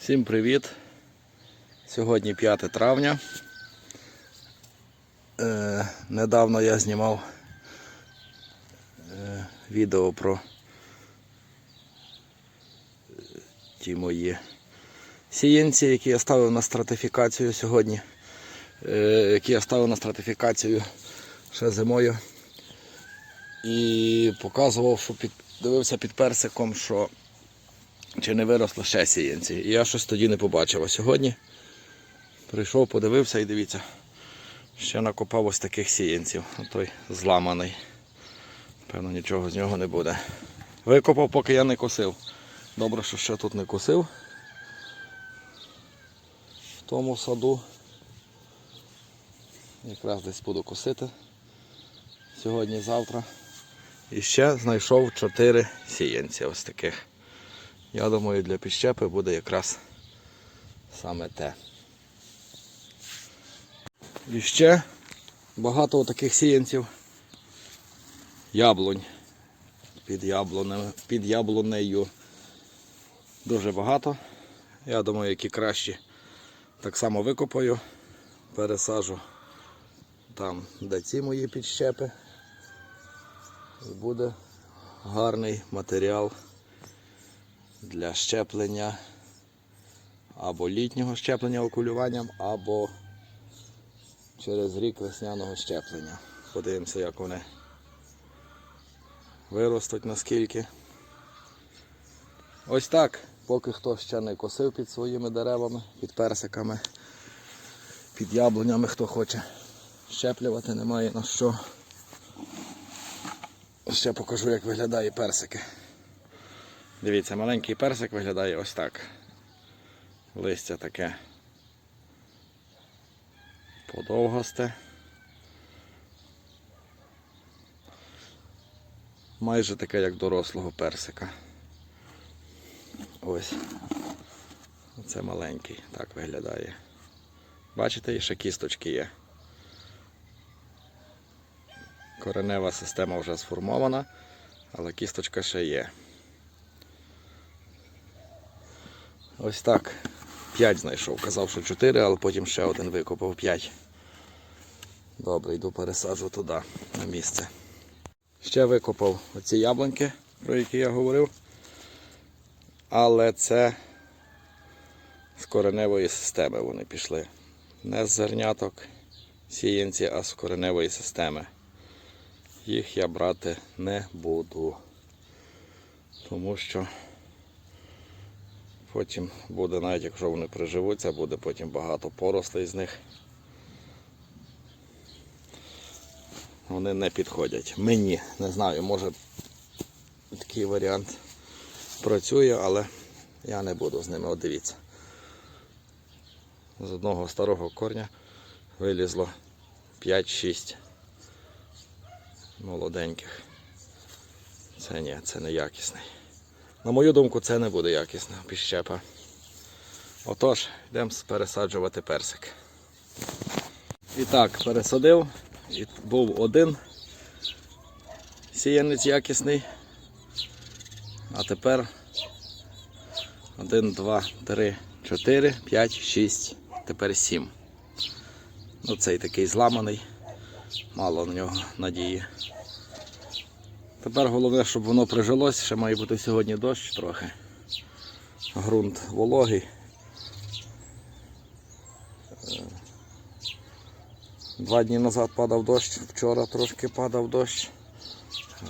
Всім привіт! Сьогодні 5 травня. Е, недавно я знімав е, відео про е, ті мої сіянці, які я ставив на стратифікацію сьогодні. Які я ставив на стратифікацію ще зимою. І показував, що під, дивився під персиком, що чи не виросли ще сіянці. І я щось тоді не побачив. А сьогодні прийшов, подивився і дивіться, ще накопав ось таких сіянців. Той зламаний. Певно, нічого з нього не буде. Викопав, поки я не косив. Добре, що ще тут не косив. В тому саду. Якраз десь буду косити сьогодні-завтра. І ще знайшов 4 сіянці ось таких. Я думаю, для підщепи буде якраз саме те. І ще багато таких сіянців яблунь під, яблунею, під яблунею. Дуже багато. Я думаю, які кращі так само викопаю, пересажу там, де ці мої підщепи. І буде гарний матеріал для щеплення або літнього щеплення окулюванням, або через рік весняного щеплення. Подивимося, як вони виростуть наскільки. Ось так, поки хто ще не косив під своїми деревами, під персиками, під яблунями, хто хоче щеплювати, немає на що. Ще покажу, як виглядає персики. Дивіться, маленький персик виглядає ось так. Листя таке подовгосте. Майже таке, як дорослого персика. Ось. Це маленький, так виглядає. Бачите, ще кісточки є. Коренева система вже сформована, але кісточка ще є. Ось так. 5 знайшов. Казав, що 4, але потім ще один викопав 5. Добре, йду пересаджу туди, на місце. Ще викопав оці яблуньки, про які я говорив. Але це з кореневої системи вони пішли. Не з зерняток сіянці, а з кореневої системи. Їх я брати не буду. Тому що Потім буде, навіть якщо вони приживуться, буде потім багато порослей з них. Вони не підходять. Мені не знаю, може такий варіант працює, але я не буду з ними. От дивіться. З одного старого корня вилізло 5-6 молоденьких. Це ні, це не якісний. На мою думку, це не буде якісна піщепа. Отож, йдемо пересаджувати персик. І так, пересадив. І був один сіянець якісний. А тепер 1, 2, 3, 4, 5, 6, тепер 7. Ну, цей такий зламаний, мало на нього надії. Тепер головне, щоб воно прижилось, ще має бути сьогодні дощ трохи. Грунт вологий. Е, Два дні назад падав дощ, вчора трошки падав дощ.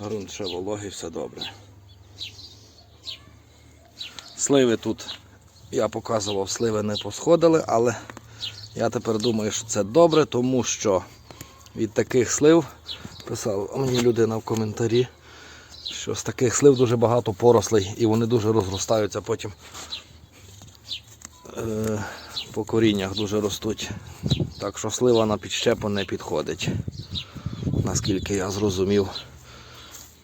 Грунт ще вологий, все добре. Сливи тут я показував, сливи не посходили, але я тепер думаю, що це добре, тому що від таких слив, писала мені людина в коментарі, що з таких слив дуже багато порослей і вони дуже розростаються потім е, по коріннях дуже ростуть. Так що слива на підщепу не підходить. Наскільки я зрозумів.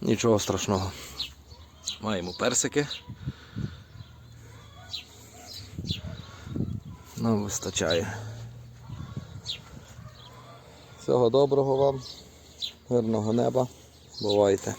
Нічого страшного. Маємо персики. Нам вистачає. Всього доброго вам, мирного неба. Бувайте.